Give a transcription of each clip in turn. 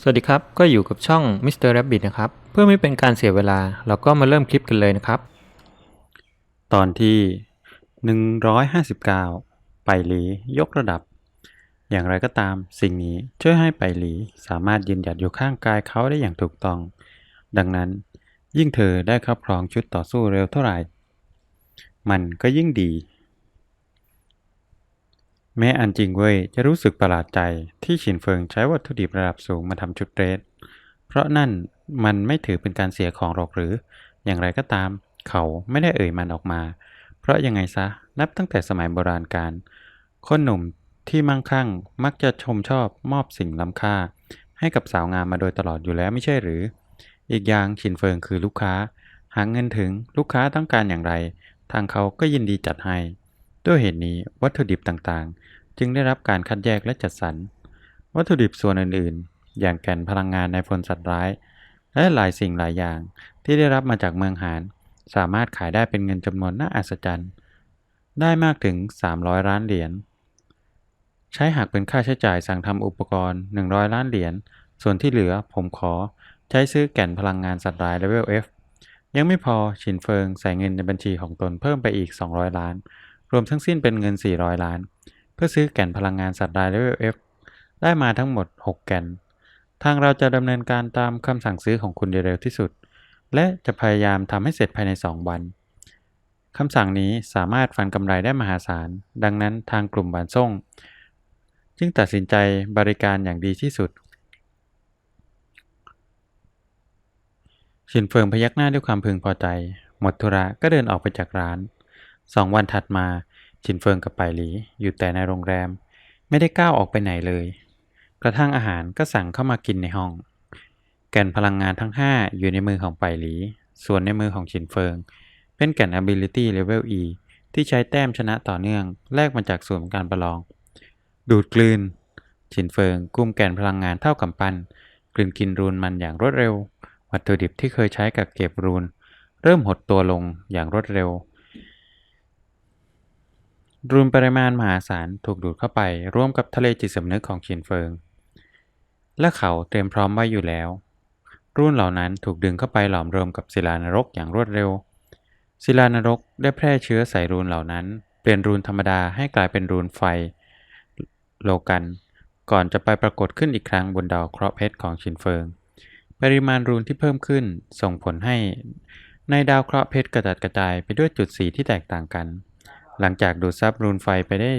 สวัสดีครับ ก็อยู่กับช่อง Mr. Rabbit นะครับ เพื่อไม่เป็นการเสียเวลา เราก็มาเริ่มคลิปกันเลยนะครับ ตอนที่ 159 ไปหลียกระดับ อย่างไรก็ตามสิ่งนี้ช่วยให้ไปหลีสามารถยืนหยัดอยู่ข้างกายเขาได้อย่างถูกต้อง ดังนั้น ยิ่งเธอได้ครอบครองชุดต่อสู้เร็วเท่าไหร่ มันก็ยิ่งดี แม้อันจริงเว้ยจะรู้สึกประหลาดใจที่ฉินเฟิงใช้วัตถุดิบระดับสูงมาทำชุดเดรส เพราะนั่นมันไม่ถือเป็นการเสียของหรอกหรือ อย่างไรก็ตาม เขาไม่ได้เอ่ยมันออกมา เพราะยังไงซะ นับตั้งแต่สมัยโบราณกาลคนหนุ่มที่มั่งคั่งมักจะชมชอบมอบสิ่งล้ำค่า ให้กับสาวงามมาโดยตลอดอยู่แล้วไม่ใช่หรือ อีกอย่างฉินเฟิงคือลูกค้า หาเงินถึงลูกค้าต้องการอย่างไร ทางเขาก็ยินดีจัดให้ ด้วยเหตุนี้วัตถุดิบต่างๆ จึงได้รับการคัดแยกและจัดสรร วัตถุดิบส่วนอื่นๆ อย่างแก่นพลังงานในพลสัตว์ร้าย และหลายสิ่งหลายอย่างที่ได้รับมาจากเมืองหาน สามารถขายได้เป็นเงินจำนวนน่าอัศจรรย์ ได้มากถึง 300 ล้านเหรียญ ใช้หากเป็นค่าใช้จ่ายสั่งทำอุปกรณ์ 100 ล้านเหรียญ ส่วนที่เหลือผมขอใช้ซื้อแก่นพลังงานสัตว์ร้ายเลเวล F ยังไม่พอชินเฟิงใส่เงินในบัญชีของตนเพิ่มไปอีก 200 ล้าน รวมทั้งสิ้นเป็นเงิน 400 ล้าน เพื่อซื้อแก่นพลังงานสัตว์รายเลเวล F ได้มาทั้งหมด 6 แก่น ทางเราจะดำเนินการตามคำสั่งซื้อของคุณโดยเร็วที่สุด และจะพยายามทำให้เสร็จภายใน 2 วันคำสั่งนี้สามารถฟันกำไรได้มหาศาล ดังนั้นทางกลุ่มบานซ่ง จึงตัดสินใจบริการอย่างดีที่สุด ชินเฟิงพยักหน้าด้วยความพึงพอใจ หมดธุระก็เดินออกไปจากร้าน สองวันถัดมา ชินเฟิงกับไปหลีอยู่แต่ในโรงแรม ไม่ได้ก้าวออกไปไหนเลย กระทั่งอาหารก็สั่งเข้ามากินในห้อง แก่นพลังงานทั้ง 5 อยู่ในมือของไปหลี ส่วนในมือของชินเฟิง เป็นแก่น ability level E ที่ใช้แต้มชนะต่อเนื่องแลกมาจากส่วนของการประลอง ดูดกลืน ชินเฟิงกุมแก่นพลังงานเท่ากับปันกลืนกินรูนมันอย่างรวดเร็ว วัตถุดิบที่เคยใช้กับเก็บรูน เริ่มหดตัวลงอย่างรวดเร็ว รูนปริมาณมหาศาลถูกดูดเข้าไปร่วมกับทะเลจิตสำนึกของชินเฟิง และเขาเตรียมพร้อมไว้อยู่แล้วรูนเหล่านั้นถูกดึงเข้าไปหลอมรวมกับศิลานรกอย่างรวดเร็ว ศิลานรกได้แพร่เชื้อใส่รูนเหล่านั้น เปลี่ยนรูนธรรมดาให้กลายเป็นรูนไฟ โลกัน ก่อนจะไปปรากฏขึ้นอีกครั้งบนดาวเคราะห์เพชรของชินเฟิง ปริมาณรูนที่เพิ่มขึ้นส่งผลให้ในดาวเคราะห์เพชรกระจัดกระจายไปด้วยจุดสีที่แตกต่างกัน หลังจากดูดซับรูนไฟไปได้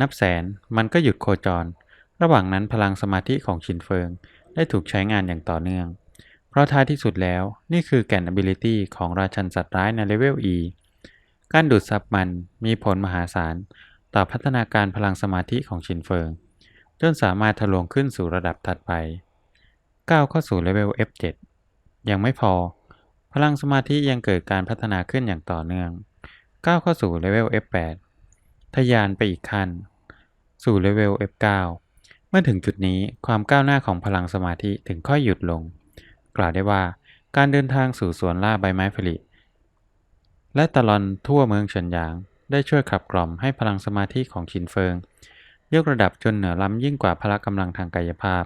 นับแสนมันก็หยุดโคจร ระหว่างนั้นพลังสมาธิของชินเฟิง ได้ถูกใช้งานอย่างต่อเนื่อง เพราะท้ายที่สุดแล้วนี่คือแก่น ability ของราชันสัตว์ร้ายในเลเวล E การดูดซับมันมีผลมหาศาล ต่อพัฒนาการพลังสมาธิของชินเฟิง จนสามารถทะลวงขึ้นสู่ระดับถัดไปก้าวเข้าสู่เลเวล F7 ยังไม่พอ พลังสมาธิยังเกิดการพัฒนาขึ้นอย่างต่อเนื่อง ก้าวเข้าสู่เลเวล F8 ทะยานไปอีกขั้น สู่เลเวล F9 เมื่อถึงจุดนี้ความก้าวหน้าของพลังสมาธิถึงค่อยหยุดลง กล่าวได้ว่าการเดินทางสู่สวนล่าใบไม้ผลิ และตลอนทั่วเมืองเฉินหยาง ได้ช่วยขับกล่อมให้พลังสมาธิของชินเฟิง ยกระดับจนเหนือล้ำยิ่งกว่าพละกำลังทางกายภาพ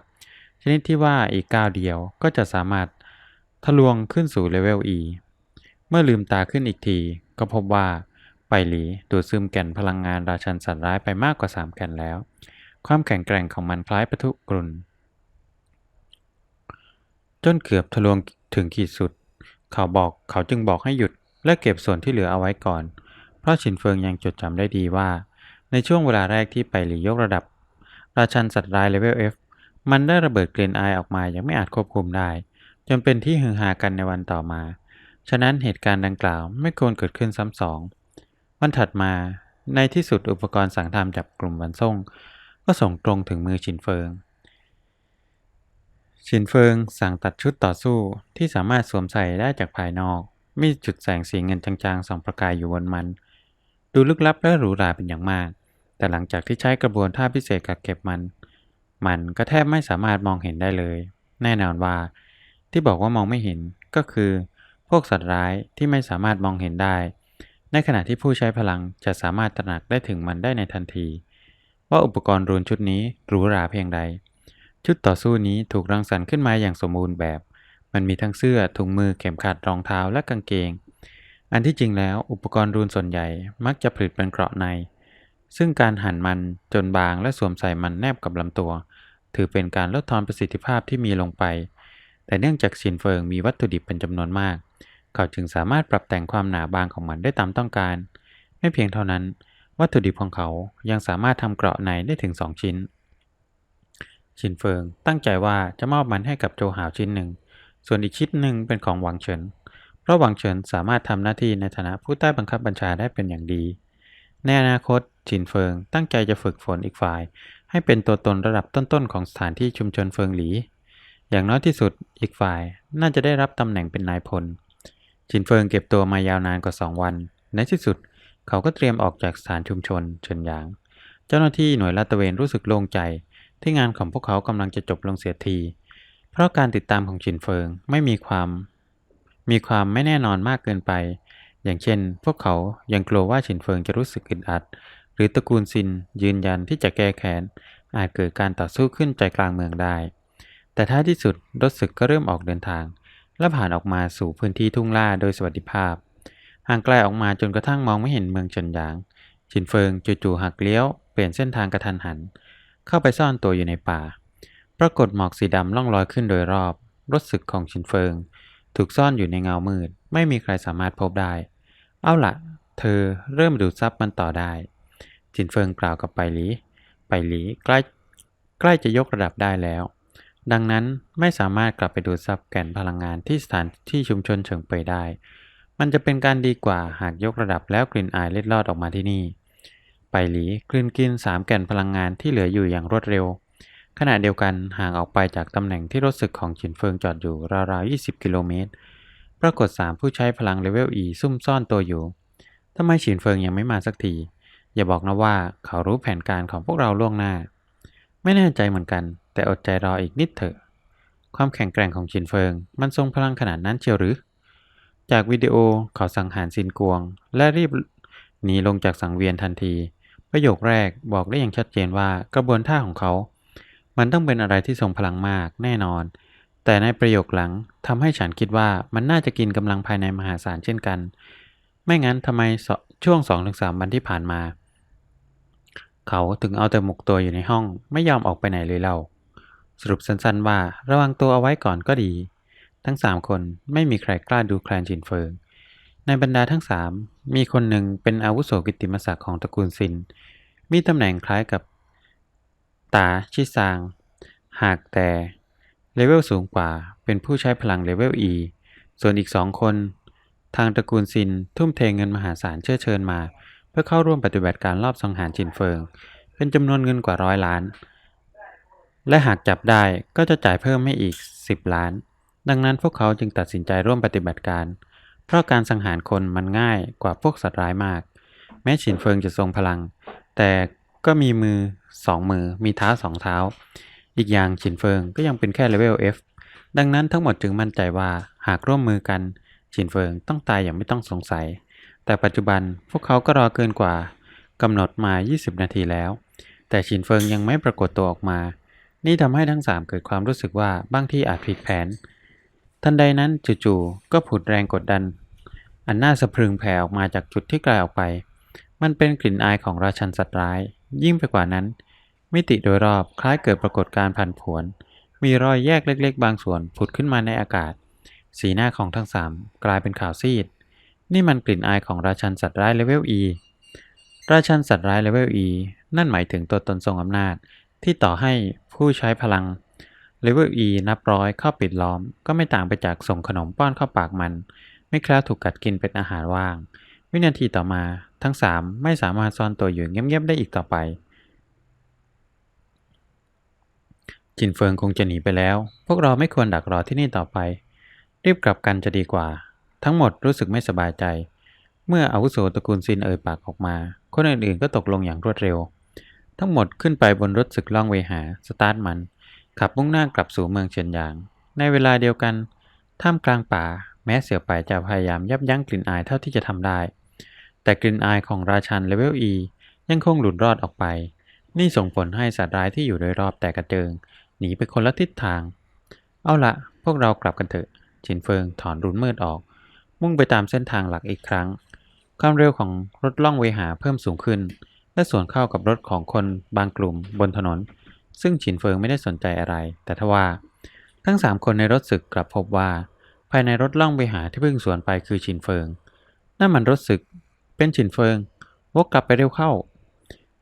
ชนิดที่ว่าอีกก้าวเดียวก็จะสามารถทะลวงขึ้นสู่เลเวล E เมื่อลืมตาขึ้นอีกที ก็พบว่า ไปหลีดูดซึมแก่นพลังงานราชันสัตว์ร้ายไปมากกว่า 3 แก่นแล้ว ความแข็งแกร่งของมันคล้ายปะทุกรุน จนเกือบทะลวงถึงขีดสุด เขาบอกเขาจึงบอกให้หยุดและเก็บส่วนที่เหลือเอาไว้ก่อน เพราะฉินเฟิงยังจดจำได้ดีว่า ในช่วงเวลาแรกที่ไปหลียกระดับ ราชันสัตว์ร้ายเลเวล F มันได้ระเบิดกลิ่นอายออกมายังไม่อาจควบคุมได้ จนเป็นที่ฮือฮากันในวันต่อมา ฉะนั้นเหตุการณ์ดังกล่าวไม่ควรเกิดขึ้นซ้ำสอง วันถัดมาในที่สุดอุปกรณ์สั่งทำจากกลุ่มวันส่ง ก็ส่งตรงถึงมือชินเฟิง ชินเฟิงสั่งตัดชุดต่อสู้ที่สามารถสวมใส่ได้จากภายนอก มีจุดแสงสีเงินจางๆส่องประกายอยู่บนมัน ดูลึกลับและหรูหราเป็นอย่างมาก แต่หลังจากที่ใช้กระบวนท่าพิเศษกักเก็บมัน มันก็แทบไม่สามารถมองเห็นได้เลย แน่นอนว่า ที่บอกว่ามองไม่เห็นก็คือ พวกสัตว์ร้ายที่ไม่สามารถมองเห็นได้ ในขณะที่ผู้ใช้พลังจะสามารถตระหนักได้ถึงมันได้ในทันที ว่าอุปกรณ์รูนชุดนี้หรูหราเพียงใด ชุดต่อสู้นี้ถูกรังสรรค์ขึ้นมาอย่างสมบูรณ์แบบ มันมีทั้งเสื้อถุงมือเข็มขัดรองเท้าและกางเกง อันที่จริงแล้วอุปกรณ์รูนส่วนใหญ่มักจะผลิตเป็นเกราะใน ซึ่งการหั่นมันจนบางและสวมใส่มันแนบกับลำตัว ถือเป็นการลดทอนประสิทธิภาพที่มีลงไป แต่เนื่องจากชินเฟิงมีวัตถุดิบเป็นจำนวนมาก เขาจึงสามารถปรับแต่งความหนาบางของมันได้ตามต้องการ ไม่เพียงเท่านั้น วัตถุดิบของเขายังสามารถทำเกราะในได้ถึง 2 ชิ้น ชินเฟิงตั้งใจว่าจะมอบมันให้กับโจหาวชิ้นหนึ่ง ส่วนอีกชิ้นหนึ่งเป็นของหวังเฉิน เพราะหวังเฉินสามารถทำหน้าที่ในฐานะผู้ใต้บังคับบัญชาได้เป็นอย่างดี ในอนาคตชินเฟิงตั้งใจจะฝึกฝนอีกฝ่าย ให้เป็นตัวตนระดับต้นๆของสถานที่ชุมชนเฟิงหลี อย่างน้อยที่สุดอีกฝ่ายน่าจะได้รับตำแหน่งเป็นนายพล ชินเฟิงเก็บตัวมายาวนานกว่าสองวัน ในที่สุด เขาก็เตรียมออกจากสถานชุมชนเฉินหยาง เจ้าหน้าที่หน่วยลาดตระเวนรู้สึกโล่งใจ ที่งานของพวกเขากำลังจะจบลงเสียที เพราะการติดตามของชินเฟิงไม่มีความ มีความไม่แน่นอนมากเกินไป อย่างเช่น พวกเขายังกลัวว่าฉินเฟิงจะรู้สึกอึดอัด หรือตระกูลซินยืนยันที่จะแก้แค้นอาจเกิดการต่อสู้ขึ้นใจกลางเมืองได้ แต่ท้ายที่สุดรถศึกก็เริ่มออกเดินทาง และผ่านออกมาสู่พื้นที่ทุ่งล่าโดยสวัสดิภาพ ห่างไกลออกมาจนกระทั่งมองไม่เห็นเมืองเฉินหยางฉินเฟิงจู่ๆหักเลี้ยว เปลี่ยนเส้นทางกระทันหัน เข้าไปซ่อนตัวอยู่ในป่า ปรากฏหมอกสีดำล่องลอยขึ้นโดยรอบ รถศึกของฉินเฟิง ถูกซ่อนอยู่ในเงามืด ไม่มีใครสามารถพบได้ เอาล่ะเธอเริ่มดูดซับมันต่อได้ จินเฟิงกล่าวกับไปหลี ไปหลีใกล้ใกล้จะยกระดับได้แล้ว ดังนั้นไม่สามารถกลับไปดูดซับแก่นพลังงานที่สถานที่ชุมชนเฉิงเปยได้ มันจะเป็นการดีกว่าหากยกระดับแล้วกลิ่นอายเล็ดลอดออกมาที่นี่ ไปหลีกลืนกินสามแก่นพลังงานที่เหลืออยู่อย่างรวดเร็ว ขณะเดียวกันห่างออกไปจากตำแหน่งที่รถศึกของฉินเฟิงจอดอยู่ราวๆ 20 กิโลเมตร ปรากฏสามผู้ใช้พลังเลเวล E ซุ่มซ่อนตัวอยู่ทำไมฉินเฟิงยังไม่มาสักที อย่าบอกนะว่าเขารู้แผนการของพวกเราล่วงหน้า ไม่แน่ใจเหมือนกัน แต่อดใจรออีกนิดเถอะ ความแข็งแกร่งของฉินเฟิง มันทรงพลังขนาดนั้นเชียวหรือ จากวิดีโอเขาสังหารซินกวง และรีบหนีลงจากสังเวียนทันที ประโยคแรกบอกได้อย่างชัดเจนว่ากระบวนท่าของเขา มันต้องเป็นอะไรที่ทรงพลังมากแน่นอน แต่ในประโยคหลังทำให้ฉันคิดว่ามันน่าจะกินกำลังภายในมหาศาลเช่นกัน ไม่งั้นทำไมช่วง 2-3 วันที่ผ่านมา เขาถึงเอาแต่หมกตัวอยู่ในห้องไม่ยอมออกไปไหนเลยเล่าสรุปสั้นๆว่าระวังตัวเอาไว้ก่อนก็ดี ทั้งสามคนไม่มีใครกล้าดูแคลนจินเฟิง ในบรรดาทั้งสามมีคนหนึ่งเป็นอาวุโสกิตติมศักดิ์ของตระกูลซิน มีตำแหน่งคล้ายกับตาชิซาง หากแต่เลเวลสูงกว่าเป็นผู้ใช้พลังเลเวล E ส่วนอีกสองคน ทางตระกูลซินทุ่มเทเงินมหาศาลเชื่อเชิญมา เพื่อเข้าร่วมปฏิบัติการรอบสังหารจินเฟิง เป็นจำนวนเงินกว่าร้อยล้าน และหากจับได้ก็จะจ่ายเพิ่มให้อีก 10 ล้าน ดังนั้นพวกเขาจึงตัดสินใจร่วมปฏิบัติการ เพราะการสังหารคนมันง่ายกว่าพวกสัตว์ร้ายมาก แม้ฉินเฟิงจะทรงพลัง แต่ก็มีมือสองมือมีเท้าสองเท้า อีกอย่างฉินเฟิงก็ยังเป็นแค่เลเวล F ดังนั้นทั้งหมดจึงมั่นใจว่าหากร่วมมือกันฉินเฟิงต้องตายอย่างไม่ต้องสงสัย แต่ปัจจุบันพวกเขาก็รอเกินกว่ากำหนดมา 20 นาทีแล้ว แต่ฉินเฟิงยังไม่ปรากฏตัวออกมา นี่ทำให้ทั้งสามเกิดความรู้สึกว่าบางที่อาจผิดแผน ทันใดนั้นจู่ๆก็ผุดแรงกดดัน อันน่าสะพรึงแผ่ออกมาจากจุดที่ไกลออกไป มันเป็นกลิ่นอายของราชันสัตว์ร้าย ยิ่งไปกว่านั้น มิติโดยรอบคล้ายเกิดปรากฏการณ์ผันผวน มีรอยแยกเล็ก ๆ บางส่วนผุดขึ้นมาในอากาศ สีหน้าของทั้งสามกลายเป็นขาวซีด นี่มันกลิ่นอายของราชันสัตว์ร้ายเลเวล E ราชันสัตว์ร้ายเลเวล E นั่นหมายถึงตัวตนทรงอำนาจ ที่ต่อให้ผู้ใช้พลังเลเวล E นับร้อยเข้าปิดล้อม ก็ไม่ต่างไปจากส่งขนมป้อนเข้าปากมัน ไม่คล้วถูกกัดกินเป็นอาหารว่าง วินาทีต่อมาทั้งสามไม่สามารถซ่อนตัวอยู่เงียบๆได้อีกต่อไป จินเฟิงคงจะหนีไปแล้ว พวกเราไม่ควรดักรอที่นี่ต่อไป รีบกลับกันจะดีกว่า ทั้งหมดรู้สึกไม่สบายใจ เมื่ออาวุโสตระกูลซินเอ่ยปากออกมา คนอื่นๆก็ตกลงอย่างรวดเร็ว ทั้งหมดขึ้นไปบนรถศึกล่องเวหาสตาร์ทมัน ขับมุ่งหน้ากลับสู่เมืองเชียนหยาง ในเวลาเดียวกัน ท่ามกลางป่า แม้เสี่ยวไปจะพยายามยับยั้งกลิ่นอายเท่าที่จะทำได้ แต่กลิ่นอายของราชันเลเวล E ยังคงหลุดรอดออกไป นี่ส่งผลให้สัตว์ร้ายที่อยู่โดยรอบแตกกระเจิง หนีไปคนละทิศทาง เอาละพวกเรากลับกันเถอะฉินเฟิงถอนรุนมืดออก มุ่งไปตามเส้นทางหลักอีกครั้ง ความเร็วของรถล่องเวหาเพิ่มสูงขึ้น และสวนเข้ากับรถของคนบางกลุ่มบนถนน ซึ่งฉินเฟิงไม่ได้สนใจอะไร แต่ทว่า ทั้งสามคนในรถศึกกลับพบว่า ภายในรถล่องเวหาที่เพิ่งสวนไปคือฉินเฟิงนั่นมันรถศึก เป็นฉินเฟิง วกกลับไปเร็วเข้า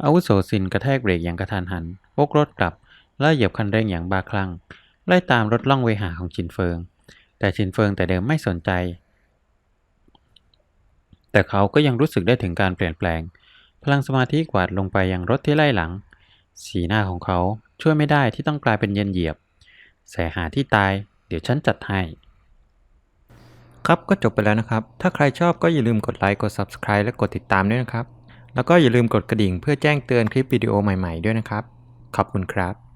อาวุโสซินกระแทกเบรกอย่างกระทันหัน วกรถกลับ และเหยียบคันเร่งอย่างบ้าคลั่ง ไล่ตามรถล่องเวหาของฉินเฟิง แต่ฉินเฟิงแต่เดิมไม่สนใจ แต่เขาก็ยังรู้สึกได้ถึงการเปลี่ยนแปลง พลังสมาธิกวาดลงไปยังรถที่ไล่หลัง สีหน้าของเขาช่วยไม่ได้ที่ต้องกลายเป็นเย็นเหยียบ แสหาที่ตาย เดี๋ยวฉันจัดให้ ครับก็จบไปแล้วนะครับ ถ้าใครชอบก็อย่าลืมกดไลค์ กด Subscribe และกดติดตามด้วยนะครับ แล้วก็อย่าลืมกดกระดิ่งเพื่อแจ้งเตือนคลิปวิดีโอใหม่ๆด้วยนะครับ ขอบคุณครับ